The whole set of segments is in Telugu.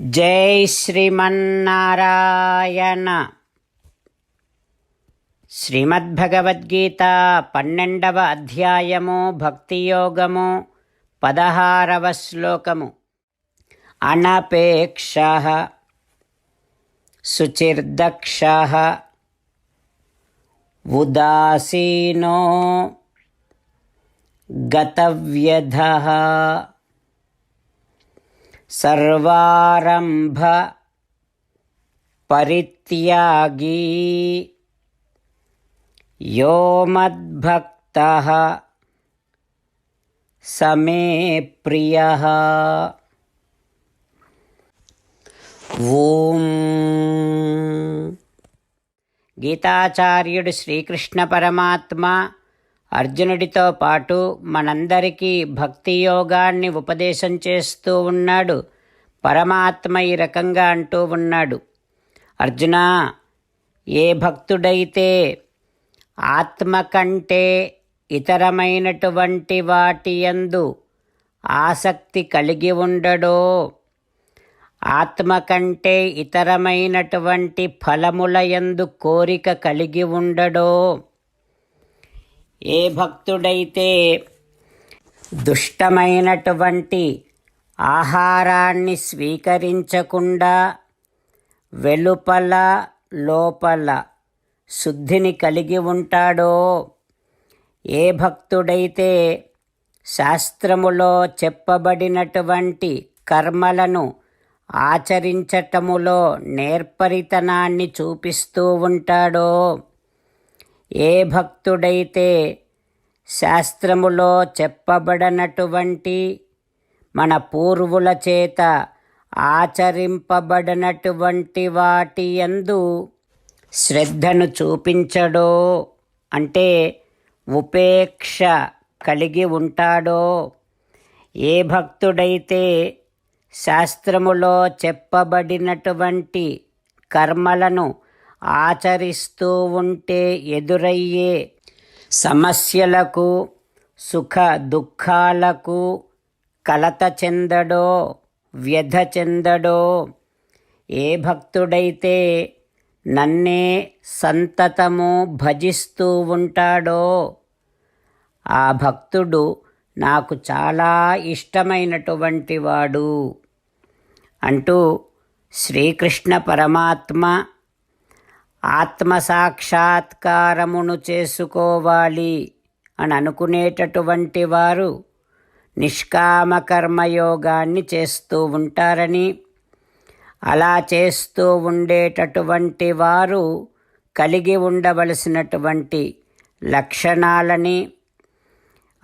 జై శ్రీమన్నారాయణ. శ్రీమద్భగవద్గీత పన్నెండవ అధ్యాయము భక్తియోగము పదహారవ శ్లోకము. అనపేక్ష శుచిర్దక్ష ఉదాసీనో గతవ్యధ. सर्वारम्भ परित्यागी यो मद्भक्तः स मे प्रियः ఓం గీతాచార్యుడు శ్రీకృష్ణ పరమాత్మ అర్జునుడితో పాటు మనందరికీ భక్తి యోగాన్ని ఉపదేశం చేస్తూ ఉన్నాడు పరమాత్మ ఈ రకంగా అంటూ ఉన్నాడు. అర్జున ఏ భక్తుడైతే ఆత్మ కంటే ఇతరమైనటువంటి వాటి యందు ఆసక్తి కలిగి ఉండడో ఆత్మ కంటే ఇతరమైనటువంటి ఫలముల యందు కోరిక కలిగి ఉండడో ఏ భక్తుడైతే దుష్టమైనటువంటి ఆహారాన్ని స్వీకరించకుండా వెలుపల లోపల శుద్ధిని కలిగి ఉంటాడో? ఏ భక్తుడైతే శాస్త్రములో చెప్పబడినటువంటి కర్మలను ఆచరించటములో నేర్పరితనాన్ని చూపిస్తూ ఉంటాడో? ఏ భక్తుడైతే శాస్త్రములో చెప్పబడనటువంటి మన పూర్వుల చేత ఆచరింపబడినటువంటి వాటి యందు శ్రద్ధను చూపించడో అంటే ఉపేక్ష కలిగి ఉంటాడో. ఏ భక్తుడైతే శాస్త్రములో చెప్పబడినటువంటి కర్మలను ఆచరిస్తూ ఉంటే ఎదురయ్యే సమస్యలకు సుఖ దుఃఖాలకు కలత చెందడో వ్యధ చెందడో ఏ భక్తుడైతే నన్నే సంతతము భజిస్తూ ఉంటాడో ఆ భక్తుడు నాకు చాలా ఇష్టమైనటువంటి వాడు అంటూ శ్రీకృష్ణ పరమాత్మ ఆత్మసాక్షాత్కారమును చేసుకోవాలి అని అనుకునేటటువంటి వారు నిష్కామ కర్మయోగాన్ని చేస్తూ ఉంటారని. అలా చేస్తూ ఉండేటటువంటి వారు కలిగి ఉండవలసినటువంటి లక్షణాలని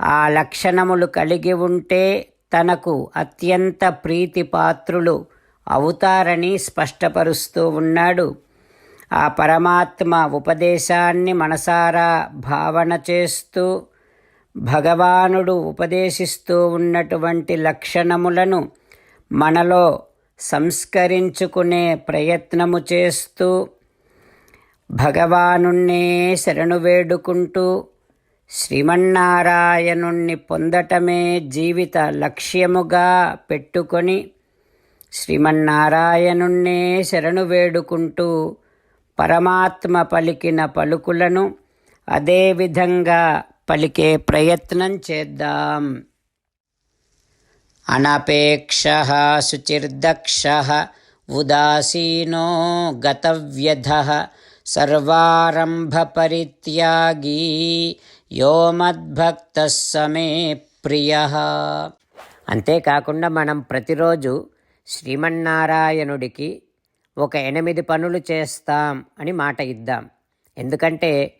ఆ లక్షణములు కలిగి ఉంటే తనకు అత్యంత ప్రీతిపాత్రులు అవుతారని స్పష్టపరుస్తూ ఉన్నాడు. ఆ పరమాత్మ ఉపదేశాన్ని మనసారా భావన చేస్తూ భగవానుడు ఉపదేశిస్తూ ఉన్నటువంటి లక్షణములను మనలో సంస్కరించుకునే ప్రయత్నము చేస్తూ భగవానుణ్ణే శరణు వేడుకుంటూ శ్రీమన్నారాయణుణ్ణి పొందటమే జీవిత లక్ష్యముగా పెట్టుకొని శ్రీమన్నారాయణుణ్ణే శరణు వేడుకుంటూ పరమాత్మ పలికిన పలుకులను అదేవిధంగా పలికే ప్రయత్నం చేద్దాం. అనపేక్ష శుచిర్దక్ష ఉదాసీనో గతవ్యధ సర్వారంభ పరిత్యాగీ యో మద్భక్త సమే ప్రియ. అంతేకాకుండా మనం ప్రతిరోజు శ్రీమన్నారాయణుడికి ఒక ఎనిమిది పనులు చేస్తాం అని మాట ఇద్దాం. ఎందుకంటే